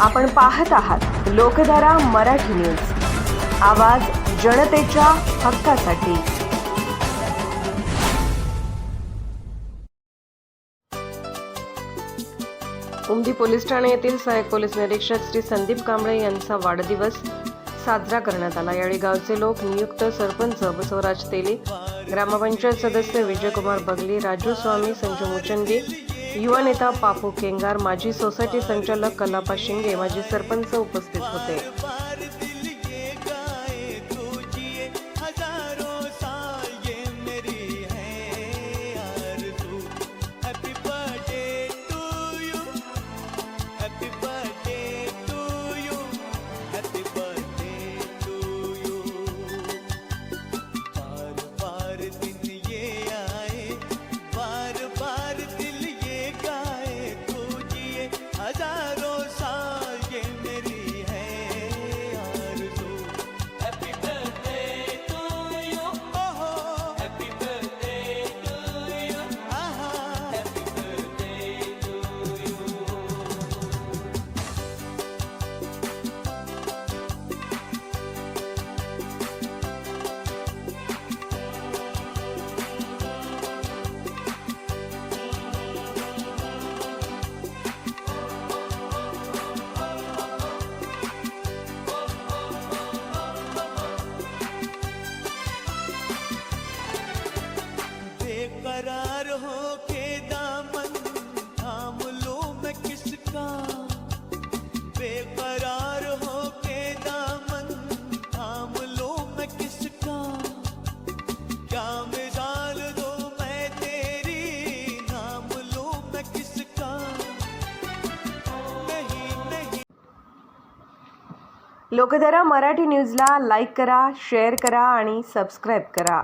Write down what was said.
आपण पाहत आहात लोकधारा मराठी न्यूज. आवाज जनतेच्या हक्कासाठी. उमदी पोलीस ठाणे येथील सहाय्यक पोलीस निरीक्षक श्री संदीप कांबळे यांचा वाढदिवस साजरा करण्यात आला. यावेळी गावचे लोक नियुक्त सरपंच बसवराज तेली ग्रामपंचायत सदस्य विजयकुमार बगली राजू स्वामी संजू मुचंदी युवा नेता पापू केंगार माजी सोसायटी संचालक कलापा शिंगे माजी सरपंच उपस्थित होते. बेकरार हो के दामन थाम लो मैं किसका? बेकरार हो के दामन थाम लो मैं किसका? क्या मिजाल दो मैं तेरी नाम लो मैं किसका? नहीं नहीं। लोकधारा मराठी न्यूजला लाईक करा शेअर करा आणि सबस्क्राईब करा.